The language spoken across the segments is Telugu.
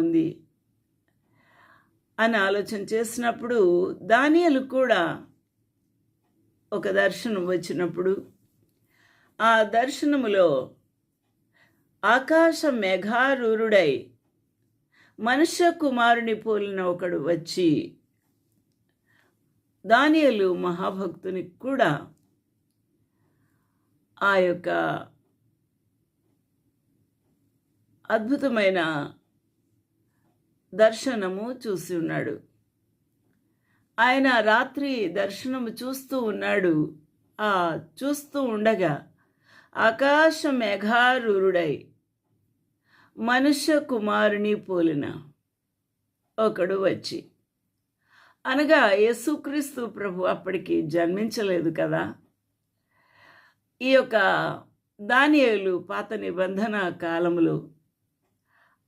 ఉంది అని ఆలోచన చేసినప్పుడు దానియలు కూడా ఒక దర్శనం వచ్చినప్పుడు ఆ దర్శనములో ఆకాశ మేఘారూరుడై మనుష్య కుమారుని పోలిన ఒకడు వచ్చి దానియలు మహాభక్తుని కూడా ఆ యొక్క అద్భుతమైన దర్శనము చూసి ఉన్నాడు. ఆయన రాత్రి దర్శనము చూస్తూ ఉన్నాడు. ఆ చూస్తూ ఉండగా ఆకాశ మేఘారూరుడై మనుష్య కుమారుని పోలిన ఒకడు వచ్చి అనగా యేసుక్రీస్తు ప్రభు అప్పటికి జన్మించలేదు కదా? ఈ యొక్క దానియలు పాత నిబంధన కాలంలో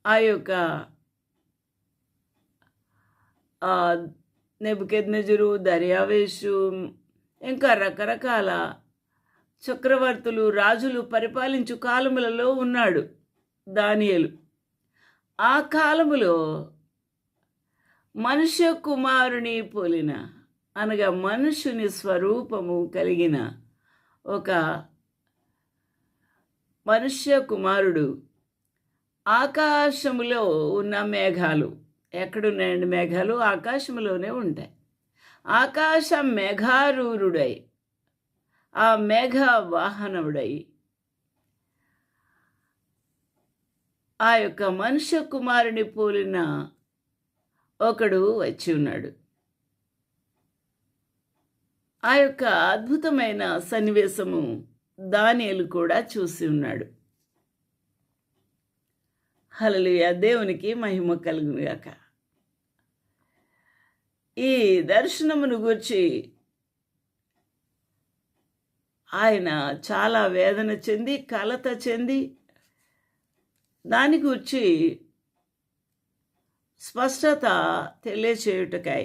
ఆ యొక్క నెబుకెద్నజురు దర్యావేషు ఇంకా రకరకాల చక్రవర్తులు రాజులు పరిపాలించు కాలములలో ఉన్నాడు దానియలు. ఆ కాలములో మనుష్య కుమారుని పోలిన అనగా మనుషుని స్వరూపము కలిగిన ఒక మనుష్య కుమారుడు ఆకాశములో ఉన్న మేఘాలు. ఎక్కడున్నాయండి మేఘాలు? ఆకాశంలోనే ఉంటాయి. ఆకాశ మేఘారూరుడై ఆ మేఘ వాహనముడై ఆ యొక్క మనుష్య కుమారుని పోలిన ఒకడు వచ్చి ఉన్నాడు. ఆ యొక్క అద్భుతమైన సన్నివేశము దానియలు కూడా చూసి ఉన్నాడు. హలలుయ దేవునికి మహిమ కలుగునుగాక. ఈ దర్శనమును గురించి ఆయన చాలా వేదన చెంది కలత చెంది దాని గురించి స్పష్టత తెలియచేయుటకై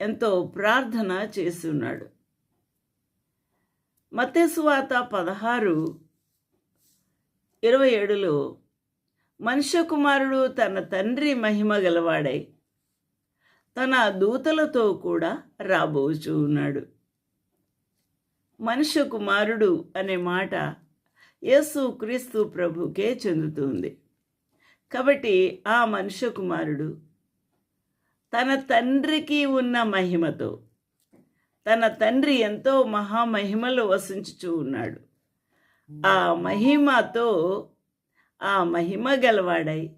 ఎంతో ప్రార్థన చేసి ఉన్నాడు పదహారు ఇరవై ఏడులో మనుష్య కుమారుడు తన తండ్రి మహిమ గలవాడై తన దూతలతో కూడా రాబోచు ఉన్నాడు. మనుష్య కుమారుడు అనే మాట యేసు క్రీస్తు ప్రభుకే చెందుతుంది. కాబట్టి ఆ మనుష్య కుమారుడు తన తండ్రికి ఉన్న మహిమతో తన తండ్రి ఎంతో మహామహిమలో వసించుచూ ఉన్నాడు. ఆ మహిమతో ఆ మహిమ గలవాడై